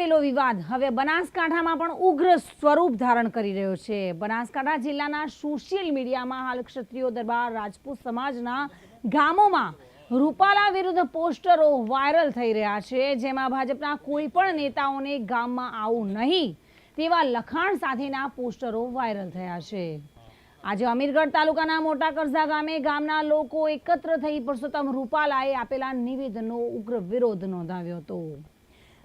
પેલો વિવાદ હવે બનાસકાંઠામાં પણ ઉગ્ર સ્વરૂપ ધારણ કરી રહ્યો છે. બનાસકાંઠા જિલ્લાના સોશિયલ મીડિયામાં હાલ ક્ષત્રિયો દરબાર રાજપૂત સમાજના ગામોમાં રૂપાલા વિરુદ્ધ પોસ્ટરો વાયરલ થઈ રહ્યા છે. જેમાં ભાજપના કોઈ પણ નેતાઓને ગામમાં આવું નહીં તેવા લખાણ સાથેના પોસ્ટરો વાયરલ થયા છે. આજે અમીરગઢ તાલુકાના મોટા કરઝા ગામે ગામના લોકો એકત્ર થઈ પરસોત્તમ રૂપાલાએ આપેલા નિવેદનનો ઉગ્ર વિરોધ નોંધાવ્યો હતો.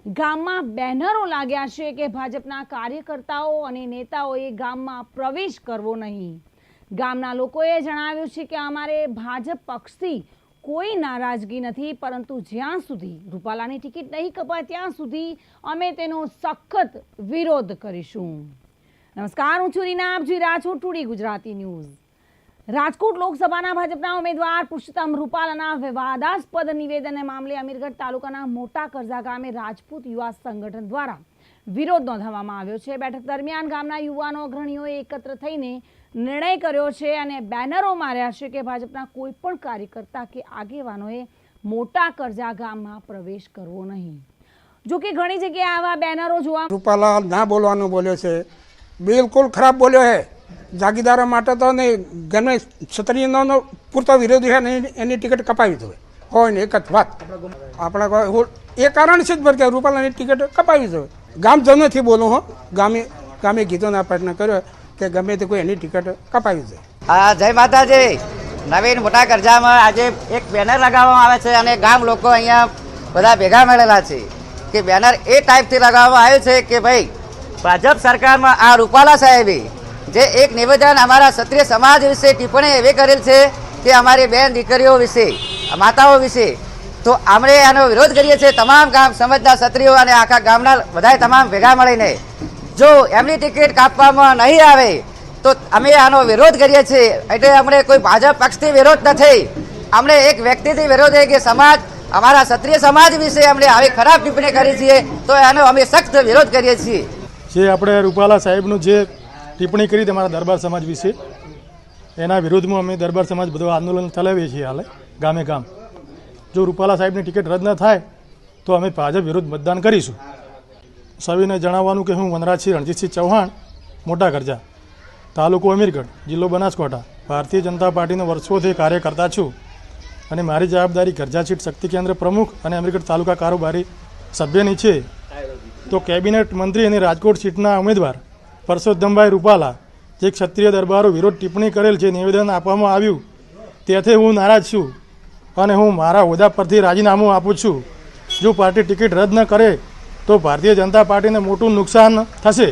ગામમાં બેનરો લાગ્યા છે કે ભાજપના કાર્યકર્તાઓ અને નેતાઓએ ગામમાં પ્રવેશ કરવો નહીં. ગામના લોકોએ જણાવ્યું છે કે અમારે ભાજપ પક્ષથી કોઈ નારાજગી નથી, પરંતુ જ્યાં સુધી રૂપાલાની ટિકિટ નહીં કપાય, ત્યાં સુધી અમે તેનો સખત વિરોધ કરીશું. નમસ્કાર, હું છું રીના. આપ જોઈ રહ્યા છો ટુડી ગુજરાતી ન્યૂઝ. રાજકોટ લોકસભાના ભાજપના ઉમેદવાર પુરુષોત્તમ રૂપાલાના વિવાદાસ્પદ નિવેદનને મામલે અમીરગઢ તાલુકાના મોટા કરજા ગામે રાજપૂત યુવા સંગઠન દ્વારા વિરોધ નોંધાવવામાં આવ્યો છે. બેઠક દરમિયાન ગામના યુવાનો અગ્રણીઓએ એકત્ર થઈને નિર્ણય કર્યો છે અને બેનરો માર્યા છે કે ભાજપના કોઈ પણ કાર્યકર્તા કે આગેવાનોએ મોટા કરજા ગામમાં પ્રવેશ કરવો નહીં. જો કે ઘણી જગ્યાએ આવા બેનરો જોવા રૂપાલા ના બોલવાનું બોલ્યો છે. બિલકુલ ખરાબ બોલ્યો છે. જાગીદારો માટે તો નહીં ગમે ક્ષત્રિયનો પૂરતો વિરોધી છે ને એની- ટિકિટ કપાવી દો હોય ને એક જ વાત. આપણા એ કારણ છે જ કે રૂપાલાની ટિકિટ કપાવી દો ગામજનોથી બોલું હો. ગામે ગામે ગીતોના પ્રયત્ન કર્યો કે ગમે તે કોઈ એની ટિકિટ કપાવી દે હા, જય માતાજી. નવીન મોટા કરજામાં આજે એક બેનર લગાવવામાં આવે છે અને ગામ લોકો અહીંયા બધા ભેગા મળેલા છે. કે બેનર એ ટાઈપથી લગાવવામાં આવ્યું છે કે ભાઈ ભાજપ સરકારમાં આ રૂપાલા સાહેબે જે એક નિવેદન અમારા ક્ષત્રિય સમાજ વિશે ટિપ્પણી એવી કરેલ છે કે અમારી બેન દીકરીઓ વિશે, માતાઓ વિશે. તો આપણે આનો વિરોધ કરીએ છીએ તમામ ગામ સમાજના ક્ષત્રિયો અને આખા ગામના બધાય તમામ ભેગા મળીને. જો એમની ટિકિટ કાપવામાં નહીં આવે, તો અમે આનો વિરોધ કરીએ છીએ. એટલે અમને કોઈ ભાજપ પક્ષથી વિરોધ નથી. અમને એક વ્યક્તિથી વિરોધ છે કે સમાજ, અમારા ક્ષત્રિય સમાજ વિશે અમને આવી ખરાબ ટિપ્પણી કરી છીએ તો એનો અમે સખ્ત વિરોધ કરીએ છીએ. જે આપણે રૂપાલા સાહેબનું જે ટિપ્પણી કરી તમારા દરબાર સમાજ વિશે. એના વિરોધમાં અમે દરબાર સમાજ બધું આંદોલન ચલાવીએ છીએ હાલે, ગામે ગામ. જો રૂપાલા સાહેબની ટિકિટ રદ ન થાય, તો અમે ભાજપ વિરુદ્ધ મતદાન કરીશું. સવિને જણાવવાનું કે હું વનરાજસિંહ રણજીતસિંહ ચૌહાણ, મોટા કરજા તાલુકો અમીરગઢ, જિલ્લો બનાસકાંઠા, ભારતીય જનતા પાર્ટીનો વર્ષોથી કાર્યકર્તા છું અને મારી જવાબદારી ગરજા સીટ શક્તિ કેન્દ્ર પ્રમુખ અને અમીરગઢ તાલુકા કારોબારી સભ્યની છે. તો કેબિનેટ મંત્રી અને રાજકોટ સીટના ઉમેદવાર પરસોત્તમભાઈ રૂપાલા, જે ક્ષત્રિય દરબારો વિરોધ ટિપ્પણી કરેલ છે, નિવેદન આપવામાં આવ્યું તેથી હું નારાજ છું અને હું મારા હોદ્દા પરથી રાજીનામું આપું છું. જો પાર્ટી ટિકિટ રદ ન કરે, તો ભારતીય જનતા પાર્ટીને મોટું નુકસાન થશે.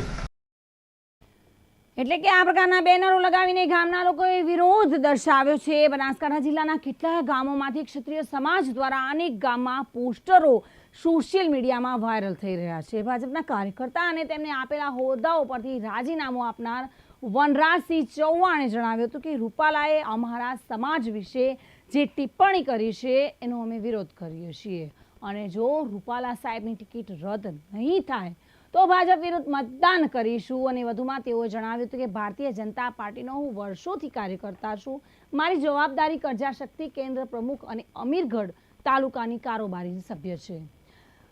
એટલે કે આ પ્રકારના બેનરો લગાવીને ગામના લોકોએ વિરોધ દર્શાવ્યો છે. બનાસકાંઠા જિલ્લાના કેટલા ગામોમાંથી ક્ષત્રિય સમાજ દ્વારા અનેક ગામમાં પોસ્ટરો સોશિયલ મીડિયામાં વાયરલ થઈ રહ્યા છે. ભાજપના કાર્યકર્તા અને તેમને આપેલા હોદ્દાઓ પરથી રાજીનામું આપનાર વનરાજસિંહ ચૌહાણે જણાવ્યું હતું કે રૂપાલાએ અમારા સમાજ વિશે જે ટિપ્પણી કરી છે, એનો અમે વિરોધ કરીએ છીએ. અને જો રૂપાલા સાહેબની ટિકિટ રદ નહીં થાય, તો ભાજપ વિરુદ્ધ મતદાન કરીશું. અને વધુમાં તેઓએ જણાવ્યું હતું કે ભારતીય જનતા પાર્ટીનો હું વર્ષોથી કાર્યકર્તા છું. મારી જવાબદારી કરજા શક્તિ કેન્દ્ર પ્રમુખ અને અમીરગઢ તાલુકાની કારોબારી સભ્ય છે.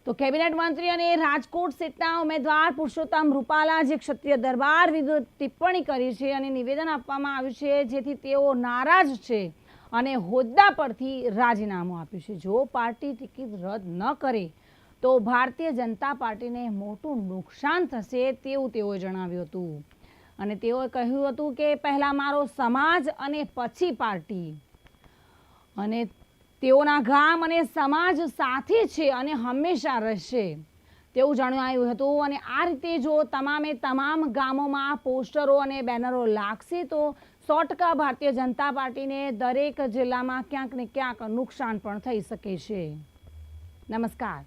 તો કેબિનેટ મંત્રી અને રાજકોટ સીટના ઉમેદવાર પુરુષોત્તમ રૂપાલા ક્ષત્રિય દરબાર વિરુદ્ધ ટિપ્પણી કરી છે અને નિવેદન આપવામાં આવ્યું છે, જેથી તેઓ નારાજ છે અને હોદ્દા પરથી રાજીનામું આપ્યું છે. જો પાર્ટી ટિકિટ રદ ન કરે તો ભારતીય જનતા પાર્ટીને મોટું નુકસાન થશે તેવું તેઓએ જણાવ્યું હતું. અને તેઓએ કહ્યું હતું કે પહેલાં મારો સમાજ અને પછી પાર્ટી. અને તેઓના ગામ અને સમાજ સાથે છે અને હંમેશા રહેશે. તેવું જણાવ્યું હતું અને આ રીતે જો તમામે તમામ ગામોમાં પોસ્ટરો અને બેનરો લાગશે તો સો ટકા ભારતીય જનતા પાર્ટીને દરેક જિલ્લામાં ક્યાંક ને ક્યાંક નુકસાન પણ થઈ શકે છે. નમસ્કાર.